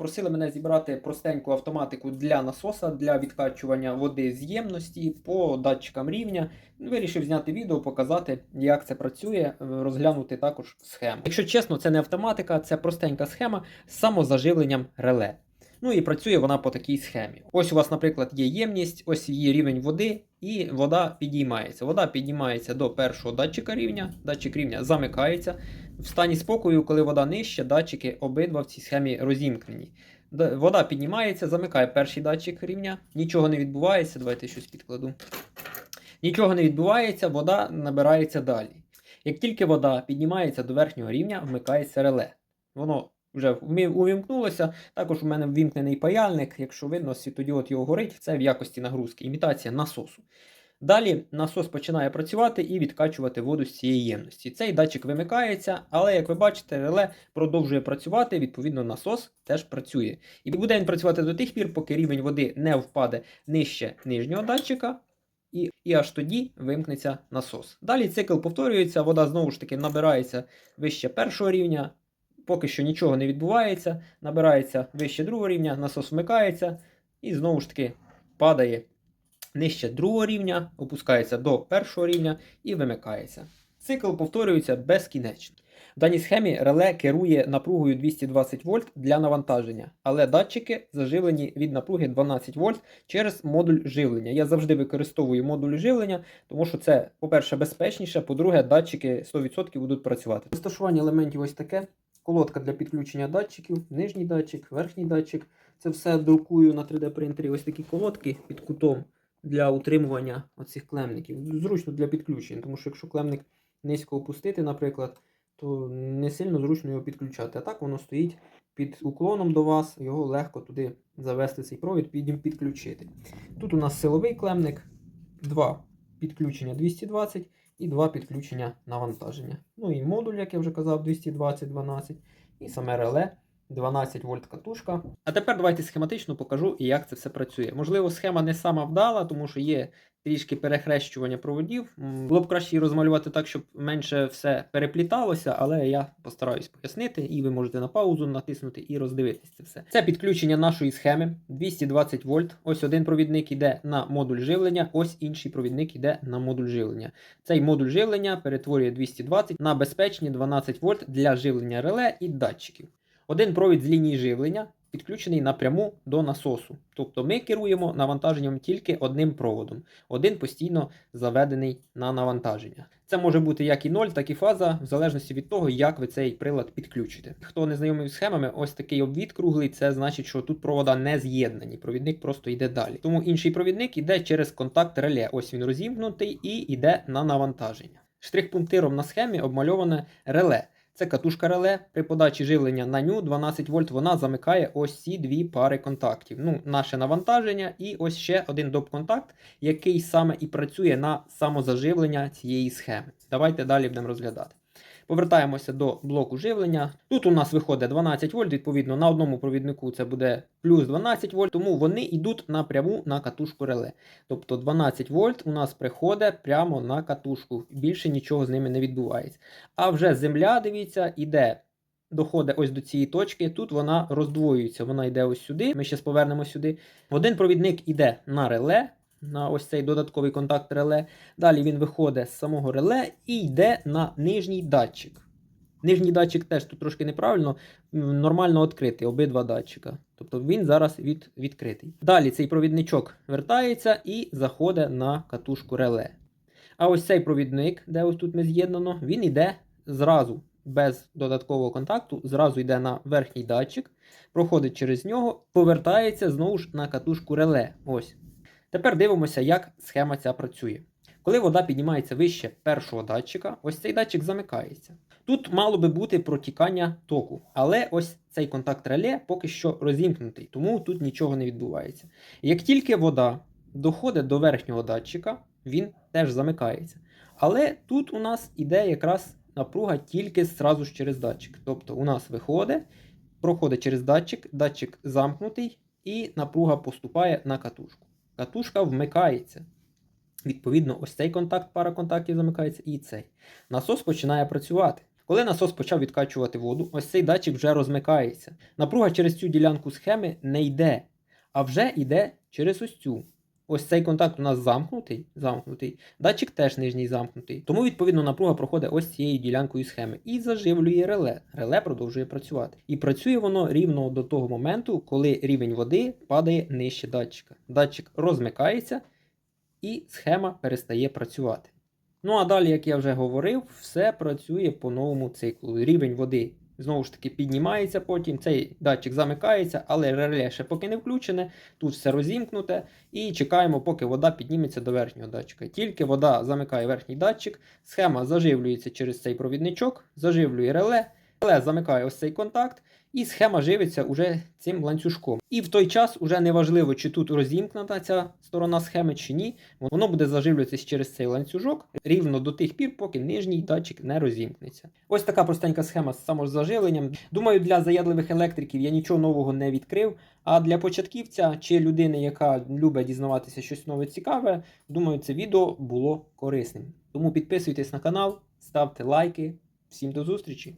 попросили мене зібрати простеньку автоматику для насоса для відкачування води з ємності по датчикам рівня. Вирішив зняти відео, показати, як це працює, е, розглянути також схему. Якщо чесно, це не автоматика, це простенька схема з самозаживленням реле. Ну і працює вона по такій схемі. Ось у вас, наприклад, є ємність, ось її рівень води, і вода підіймається. Вода підіймається до першого датчика рівня, датчик рівня замикається. В стані спокою, коли вода нижча, датчики обидва в цій схемі розімкнені. Вода піднімається, замикає перший датчик рівня, нічого не відбувається. Давайте щось підкладу. Нічого не відбувається, вода набирається далі. Як тільки вода піднімається до верхнього рівня, вмикається реле. Воно вже увімкнулося. Також у мене ввімкнений паяльник. Якщо видно, світодіод його горить, це в якості нагрузки, імітація насосу. Далі насос починає працювати і відкачувати воду з цієї ємності. Цей датчик вимикається, але як ви бачите, реле продовжує працювати, відповідно, насос теж працює. І буде він працювати до тих пір, поки рівень води не впаде нижче нижнього датчика, і, і аж тоді вимкнеться насос. Далі цикл повторюється, вода знову ж таки набирається вище першого рівня. Поки що нічого не відбувається, набирається вище другого рівня, насос вмикається і знову ж таки падає нижче другого рівня, опускається до першого рівня і вимикається. Цикл повторюється безкінечно. В даній схемі реле керує напругою 220 вольт для навантаження, але датчики заживлені від напруги 12 вольт через модуль живлення. Я завжди використовую модуль живлення, тому що це, по-перше, безпечніше, по-друге, датчики 100% будуть працювати. Розташування елементів ось таке. Колодка для підключення датчиків, нижній датчик, верхній датчик. Це все друкую на 3D принтері. Ось такі колодки під кутом для утримування оцих клемників. Зручно для підключення, тому що якщо клемник низько опустити, наприклад, то не сильно зручно його підключати. А так воно стоїть під уклоном до вас, його легко туди завести цей провід, під ним підключити. Тут у нас силовий клемник, два підключення 220 і два підключення навантаження. Ну і модуль, як я вже казав, 220-12, і саме реле 12 вольт катушка. А тепер давайте схематично покажу, як це все працює. Можливо, схема не сама вдала, тому що є трішки перехрещування проводів. Було б краще її розмалювати так, щоб менше все перепліталося, але я постараюсь пояснити, і ви можете на паузу натиснути і роздивитись це все. Це підключення нашої схеми 220 вольт. Ось один провідник йде на модуль живлення, ось інший провідник йде на модуль живлення. Цей модуль живлення перетворює 220 на безпечні 12 вольт для живлення реле і датчиків. Один провід з лінії живлення підключений напряму до насосу. Тобто ми керуємо навантаженням тільки одним проводом, один постійно заведений на навантаження. Це може бути як і ноль, так і фаза, в залежності від того, як ви цей прилад підключите. Хто не знайомий з схемами, ось такий обвід круглий, це значить, що тут провода не з'єднані. Провідник просто йде далі. Тому інший провідник йде через контакт реле. Ось він розімкнутий і йде на навантаження. Штрих-пунктиром на схемі обмальоване реле. Це катушка реле. При подачі живлення на ню 12 вольт вона замикає ось ці дві пари контактів. Ну, наше навантаження і ось ще один доп-контакт, який саме і працює на самозаживлення цієї схеми. Давайте далі будемо розглядати. Повертаємося до блоку живлення. Тут у нас виходить 12 вольт, відповідно, на одному провіднику це буде плюс 12 вольт, тому вони йдуть напряму на катушку реле. Тобто 12 вольт у нас приходить прямо на катушку. Більше нічого з ними не відбувається. А вже земля, дивіться, іде. Доходить ось до цієї точки, тут вона роздвоюється. Вона йде ось сюди. Ми зараз повернемо сюди. Один провідник йде на реле, на ось цей додатковий контакт реле. Далі він виходить з самого реле і йде на нижній датчик. Нижній датчик теж тут трошки неправильно, нормально відкритий, обидва датчика. Тобто він зараз від, відкритий. Далі цей провідничок вертається і заходить на катушку реле. А ось цей провідник, де ось тут ми з'єднано, він йде зразу, без додаткового контакту, зразу йде на верхній датчик, проходить через нього, повертається знову ж на катушку реле. Ось. Тепер дивимося, як схема ця працює. Коли вода піднімається вище першого датчика, ось цей датчик замикається. Тут мало би бути протікання току, але ось цей контакт реле поки що розімкнутий, тому тут нічого не відбувається. Як тільки вода доходить до верхнього датчика, він теж замикається. Але тут у нас іде якраз напруга тільки зразу ж через датчик. Тобто у нас виходить, проходить через датчик, датчик замкнутий, і напруга поступає на катушку. Катушка вмикається. Відповідно, ось цей контакт, пара контактів замикається і цей. Насос починає працювати. Коли насос почав відкачувати воду, ось цей датчик вже розмикається. Напруга через цю ділянку схеми не йде, а вже йде через ось цю. Ось цей контакт у нас замкнутий, замкнутий, датчик теж нижній замкнутий. Тому, відповідно, напруга проходить ось цією ділянкою схеми і заживлює реле. Реле продовжує працювати. І працює воно рівно до того моменту, коли рівень води падає нижче датчика. Датчик розмикається і схема перестає працювати. Ну а далі, як я вже говорив, все працює по новому циклу. Рівень води знову ж таки піднімається потім, цей датчик замикається, але реле ще поки не включене, тут все розімкнуте, і чекаємо, поки вода підніметься до верхнього датчика. Тільки вода замикає верхній датчик, схема заживлюється через цей провідничок, заживлює реле, реле замикає ось цей контакт, і схема живиться уже цим ланцюжком. І в той час уже не важливо, чи тут розімкнута ця сторона схеми, чи ні. Воно буде заживлюватися через цей ланцюжок рівно до тих пір, поки нижній датчик не розімкнеться. Ось така простенька схема з самозаживленням. Думаю, для заядливих електриків я нічого нового не відкрив. А для початківця чи людини, яка любить дізнаватися щось нове цікаве, думаю, це відео було корисним. Тому підписуйтесь на канал, ставте лайки. Всім до зустрічі!